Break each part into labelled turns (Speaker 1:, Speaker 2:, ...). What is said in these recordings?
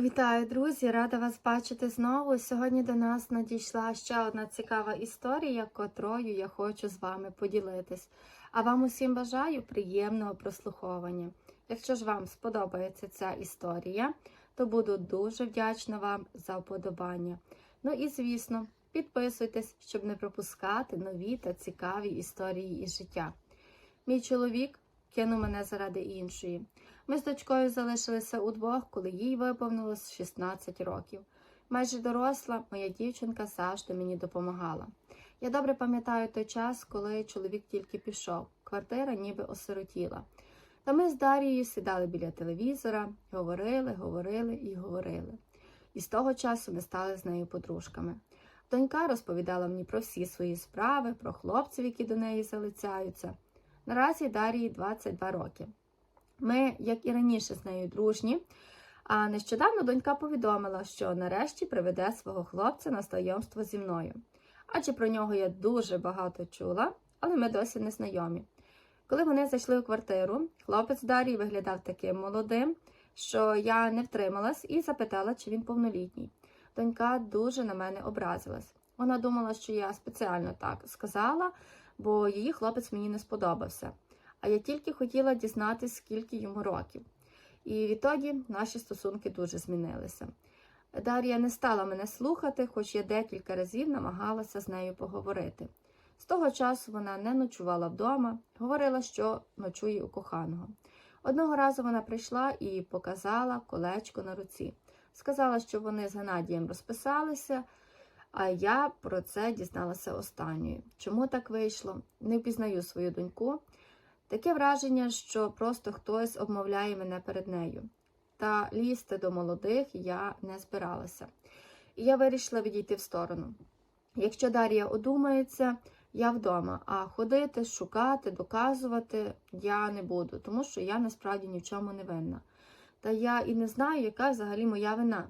Speaker 1: Вітаю, друзі! Рада вас бачити знову. Сьогодні до нас надійшла ще одна цікава історія, котрою я хочу з вами поділитись. А вам усім бажаю приємного прослуховування. Якщо ж вам сподобається ця історія, то буду дуже вдячна вам за вподобання. Ну і звісно, підписуйтесь, щоб не пропускати нові та цікаві історії із життя. Мій чоловік кинув мене заради іншої. Ми з дочкою залишилися удвох, коли їй виповнилось 16 років. Майже доросла, моя дівчинка завжди мені допомагала. Я добре пам'ятаю той час, коли чоловік тільки пішов, квартира ніби осиротіла. Та ми з Дарією сідали біля телевізора, говорили, говорили і говорили. І з того часу ми стали з нею подружками. Донька розповідала мені про всі свої справи, про хлопців, які до неї залицяються. Наразі Дарії 22 роки. Ми, як і раніше, з нею дружні. А нещодавно донька повідомила, що нарешті приведе свого хлопця на знайомство зі мною. Адже про нього я дуже багато чула, але ми досі не знайомі. Коли вони зайшли у квартиру, хлопець Дарії виглядав таким молодим, що я не втрималась і запитала, чи він повнолітній. Донька дуже на мене образилась. Вона думала, що я спеціально так сказала, бо її хлопець мені не сподобався. А я тільки хотіла дізнатися, скільки йому років. І відтоді наші стосунки дуже змінилися. Дар'я не стала мене слухати, хоч я декілька разів намагалася з нею поговорити. З того часу вона не ночувала вдома, говорила, що ночує у коханого. Одного разу вона прийшла і показала колечко на руці. Сказала, що вони з Геннадієм розписалися, а я про це дізналася останньою. Чому так вийшло? Не впізнаю свою доньку. Таке враження, що просто хтось обмовляє мене перед нею. Та лізти до молодих я не збиралася. І я вирішила відійти в сторону. Якщо Дар'я одумається, я вдома, а ходити, шукати, доказувати я не буду, тому що я насправді ні в чому не винна. Та я і не знаю, яка взагалі моя вина.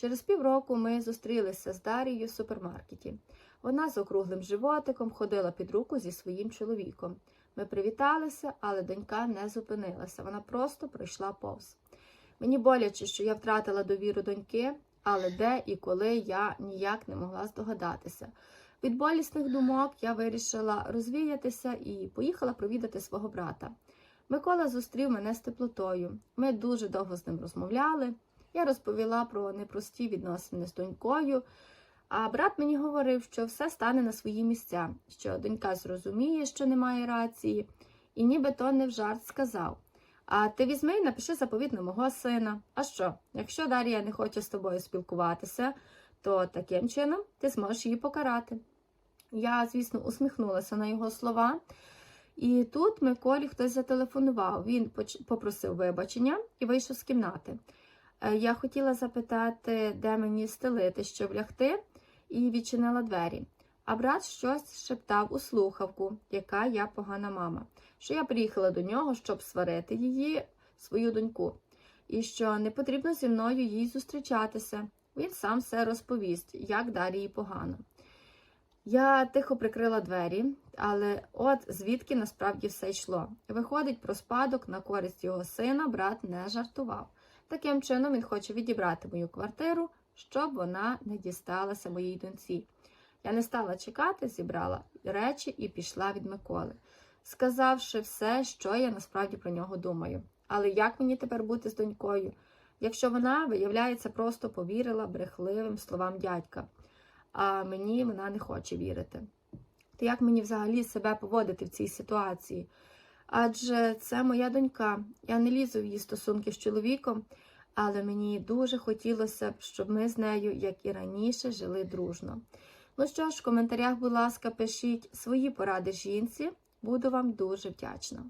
Speaker 1: Через півроку ми зустрілися з Дарією в супермаркеті. Вона з округлим животиком ходила під руку зі своїм чоловіком. Ми привіталися, але донька не зупинилася. Вона просто пройшла повз. Мені боляче, що я втратила довіру доньки, але де і коли я ніяк не могла здогадатися. Від болісних думок я вирішила розвіятися і поїхала провідати свого брата. Микола зустрів мене з теплотою. Ми дуже довго з ним розмовляли. Я розповіла про непрості відносини з донькою. А брат мені говорив, що все стане на свої місця, що донька зрозуміє, що немає рації, і нібито не в жарт сказав. А ти візьми і напиши заповіт на мого сина. А що, якщо Дар'я не хоче з тобою спілкуватися, то таким чином ти зможеш її покарати. Я, звісно, усміхнулася на його слова. І тут Миколі хтось зателефонував. Він попросив вибачення і вийшов з кімнати. Е, Я хотіла запитати, де мені стелити, щоб лягти, і відчинила двері. А брат щось шептав у слухавку, яка я погана мама, що я приїхала до нього, щоб сварити її, свою доньку, і що не потрібно зі мною їй зустрічатися. Він сам все розповість, як Дарії погано. Я тихо прикрила двері, але от звідки насправді все йшло. Виходить, про спадок на користь його сина брат не жартував. Таким чином він хоче відібрати мою квартиру, щоб вона не дісталася моїй доньці. Я не стала чекати, зібрала речі і пішла від Миколи, сказавши все, що я насправді про нього думаю. Але як мені тепер бути з донькою, якщо вона, виявляється, просто повірила брехливим словам дядька, а мені вона не хоче вірити. То як мені взагалі себе поводити в цій ситуації? Адже це моя донька. Я не лізу в її стосунки з чоловіком, але мені дуже хотілося б, щоб ми з нею, як і раніше, жили дружно. Ну що ж, в коментарях, будь ласка, пишіть свої поради жінці, буду вам дуже вдячна.